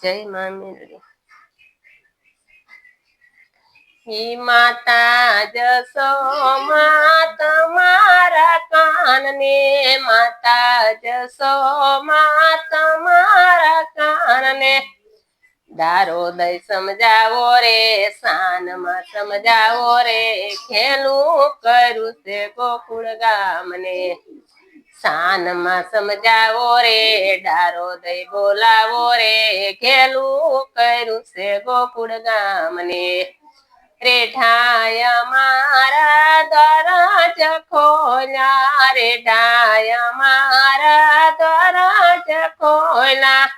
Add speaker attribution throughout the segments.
Speaker 1: જય મા મેલડી. હી માતા મારા તમારા કાનને માતા જસોમાં તમારા કાનને દારો દઈ સમજાવો રે, સાનમાં સમજાવો રે, ખેલું કરું છે ગોકુળ ગામને. સાનમાં સમજાવો રે, ડારો દઈ બોલાવો રે, ખેલું કર્યું છે ગોકુળ ગામને. રેઠાય મારા દરજ ચખોલા રેઠાય મારા દરજ ખોલ્યા.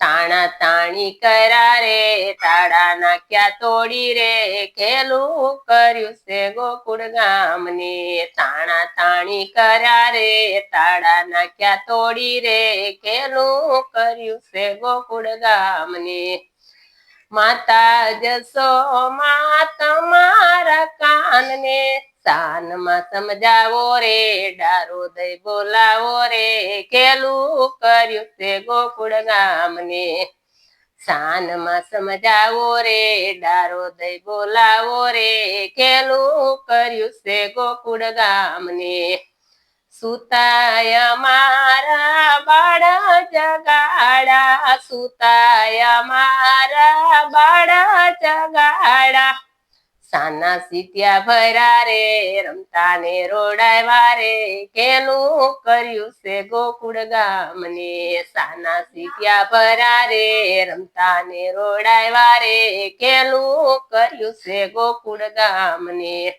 Speaker 1: તાણા તાણી કરા રે તાળા નાખ્યા તોડી રે, ખેલું કર્યું છે ગોકુળ ગામને. તાણા તાણી કર્યા રે તાળા નાખ્યા તોડી રે, ખેલું કર્યું છે ગોકુળ ગામને. માતા જસો માં તમારા કાનને સાનમાં સમજાવો રે, ડારો દઈ બોલાવો રે કેલું કર્યું તે ગોકુળ ગામને. સાનમાં સમજાવો રે, ડારો દઈ બોલાવો રે કેલું કર્યું છે ગોકુળ ગામને. સુતાય મારા બાળા જગાડા, સુતાય મારા બાળા જગાડા. સાના સીત્યા ભરા રે રમતા ને રોડાવ્યા રે કેલું કર્યું છે ગોકુળ ગામને? સાના સીત્યા ભરા રે રમતા ને રોડાવ્યા રે કેલું કર્યું છે ગોકુળ ગામને?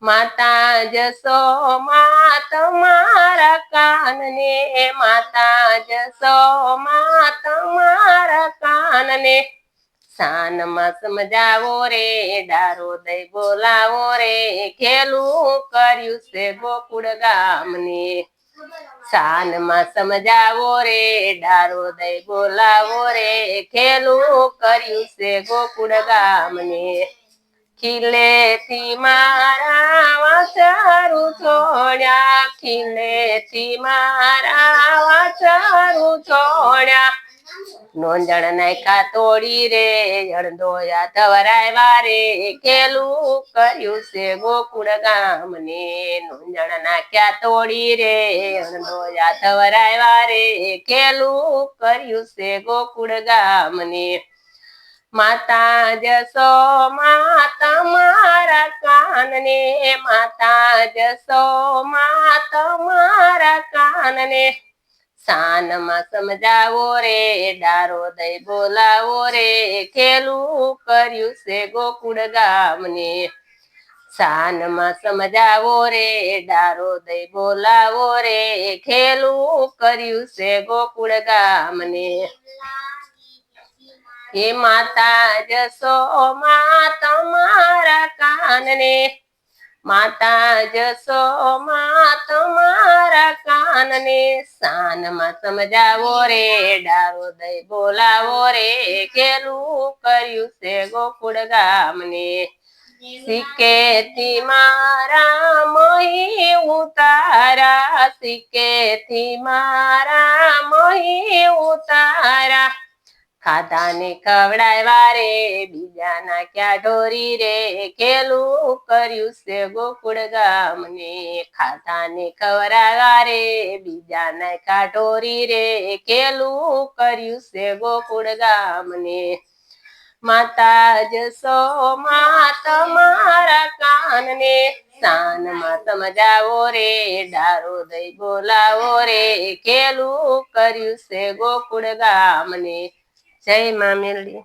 Speaker 1: માતા જસો માં તમારા કાનને. માતા જસો માં તમારા કાનને. સાનમાં સમજાવો રે ડારો દઈ બોલાવો રે, ખેલું કર્યું છે ગોકુળ ગામને. સાનમાં સમજાવો રે ડારો દઈ બોલાવો રે, ખેલું કર્યું છે ગોકુળ ગામને. ખીલેથી મારા વાછરું છોડ્યા, ખીલેથી મારા વાછરું છોડ્યા. નોંધણ નાખ્યા તોડી રે અડધોયા ધવરાયવા રે કેલું કર્યું છે ગોકુળ ગામને. નોંધણ નાખ્યા તોડી રે અડધોયા ધવરાયવા રે કેલું કર્યું છે ગોકુળ ગામને. માતા જસો માં તમારા કાનને. માતા જસો માં તમારા કાનને. સાનમાં સમજાવો રે, ડારો દઈ બોલાવો રે, ખેલું કર્યું છે ગોકુળ ગામને. સાનમાં સમજાવો રે, ડારો દઈ બોલાવો રે, ખેલું કર્યું છે ગોકુળ ગામને. હે માતા જસો માં તમારા કાનને. માતા જસો માં તમારા કાનને સાનમાં સમજાવો રે, ડારો દઈ બોલાવો રે કેલું કર્યું છે ગોકુળ ગામને. સિકેથી મારા મોહી ઉતારા સિકેથી મારા મોહી ઉતારા. ખાધાને ખવડાવ્યા રે બીજાના ક્યાં ઢોરી રે? ખેલું કર્યું છે ગોકુળ ગામને, ખાધાને ખવડાવ્યા રે બીજાના ક્યાં ઢોરી રે? ખેલું કર્યું છે ગોકુળ ગામને. માતા જસો માં તમારા કાનને સાનમાં સમજાવો રે, ડારો દઈ બોલાવો રે. ખેલું કર્યું છે ગોકુળ ગામને જય મા મેલડી